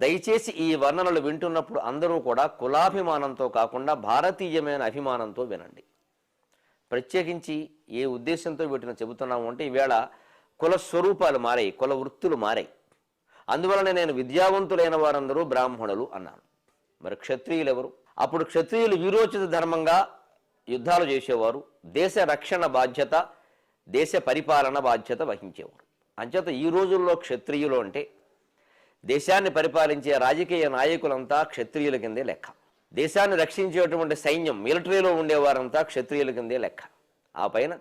దయచేసి ఈ వర్ణనలు వింటున్నప్పుడు అందరూ కూడా కులాభిమానంతో కాకుండా భారతీయమైన అభిమానంతో వినండి. ప్రత్యేకించి ఏ ఉద్దేశంతో వీటిని చెబుతున్నాము అంటే ఈవేళ కుల స్వరూపాలు మారాయి కుల వృత్తులు మారాయి. అందువలన నేను విద్యావంతులైన వారందరూ బ్రాహ్మణులు అన్నాను. మరి క్షత్రియులు ఎవరు అప్పుడు క్షత్రియులు వీరోచిత ధర్మంగా యుద్ధాలు చేసేవారు దేశ రక్షణ బాధ్యత దేశ పరిపాలన బాధ్యత వహించేవారు. అంచేత ఈ రోజుల్లో క్షత్రియులు అంటే దేశాన్ని పరిపాలించే రాజకీయ నాయకులంతా క్షత్రియుల కిందే లెక్క. దేశాన్ని రక్షించేటువంటి సైన్యం మిలిటరీలో ఉండేవారంతా క్షత్రియుల కిందే లెక్క. ఆ పైన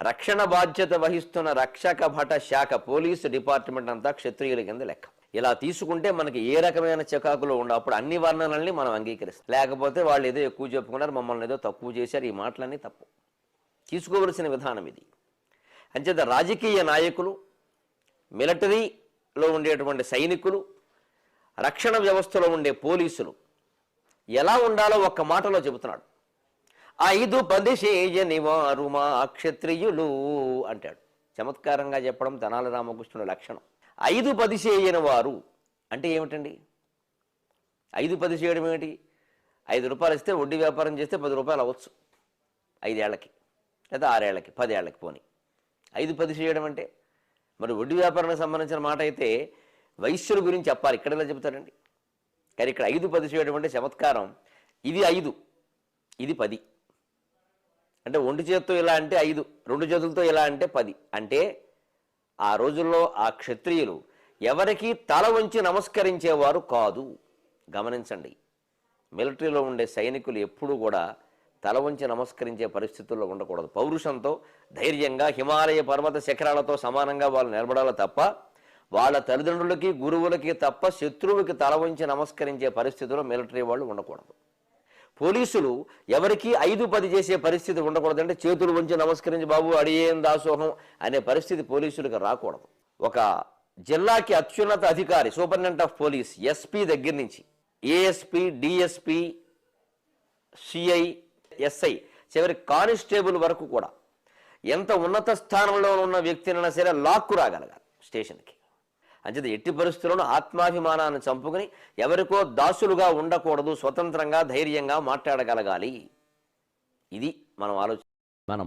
రక్షణ బాధ్యత వహిస్తున్న రక్షక భట శాఖ పోలీసు డిపార్ట్మెంట్ అంతా క్షత్రియుల కింద లెక్క. ఇలా తీసుకుంటే మనకి ఏ రకమైన చికాకులు ఉండవు. అప్పుడు అన్ని వర్ణనల్ని మనం అంగీకరిస్తాం. లేకపోతే వాళ్ళు ఏదో ఎక్కువ చెప్పుకున్నారు మమ్మల్ని ఏదో తక్కువ చేశారు ఈ మాటలన్నీ తప్పు. తీసుకోవలసిన విధానం ఇది. అంచేత రాజకీయ నాయకులు లో ఉండేటువంటి సైనికులు రక్షణ వ్యవస్థలో ఉండే పోలీసులు ఎలా ఉండాలో ఒక్క మాటలో చెబుతున్నాడు. ఐదు పదిశేజ చేయని మా క్షత్రియులు అంటాడు. చమత్కారంగా చెప్పడం తెనాలి రామకృష్ణుడు లక్షణం. ఐదు పది చేయని వారు అంటే ఏమిటండి? ఐదు పది చేయడం ఏమిటి? ఐదు రూపాయలు ఇస్తే వడ్డీ వ్యాపారం చేస్తే పది రూపాయలు అవ్వచ్చు. ఐదేళ్ళకి లేదా ఆరేళ్ళకి పదేళ్ళకి పోని. ఐదు పది చేయడం అంటే మరి వడ్డీ వ్యాపారానికి సంబంధించిన మాట అయితే వైశ్యుల గురించి చెప్పాలి. ఇక్కడ ఎలా చెబుతారండి? కానీ ఇక్కడ ఐదు పది చేయడం అంటే చమత్కారం. ఇది ఐదు. ఇది పది. అంటే ఒంటి చేతితో ఇలా అంటే ఐదు రెండు చేతులతో ఇలా అంటే పది. అంటే ఆ రోజుల్లో ఆ క్షత్రియులు ఎవరికి తల వంచి నమస్కరించేవారు కాదు. గమనించండి. మిలిటరీలో ఉండే సైనికులు ఎప్పుడూ కూడా తల వంచి నమస్కరించే పరిస్థితుల్లో ఉండకూడదు. పౌరుషంతో ధైర్యంగా హిమాలయ పర్వత శిఖరాలతో సమానంగా వాళ్ళు నిలబడాలి తప్ప వాళ్ళ తల్లిదండ్రులకి గురువులకి తప్ప శత్రువుకి తల వంచి నమస్కరించే పరిస్థితిలో మిలిటరీ వాళ్ళు ఉండకూడదు. పోలీసులు ఎవరికి ఐదు పది చేసే పరిస్థితి ఉండకూడదంటే చేతులు వంచి నమస్కరించి బాబు అడియేం దాసోహం అనే పరిస్థితి పోలీసులకు రాకూడదు. ఒక జిల్లాకి అత్యున్నత అధికారి సూపరింటెండెంట్ ఆఫ్ పోలీస్ ఎస్పీ దగ్గర నుంచి ఏఎస్పీ డిఎస్పీ సిఐ ఎస్ఐ చివరి కానిస్టేబుల్ వరకు కూడా ఎంత ఉన్నత స్థానంలో ఉన్న వ్యక్తినైనా సరే లాక్కు రాగలగాలి స్టేషన్కి. అంచేత ఎట్టి పరిస్థితుల్లోనూ ఆత్మాభిమానాన్ని చంపుకుని ఎవరికో దాసులుగా ఉండకూడదు స్వతంత్రంగా ధైర్యంగా మాట్లాడగలగాలి. ఇది మనం ఆలోచన మనం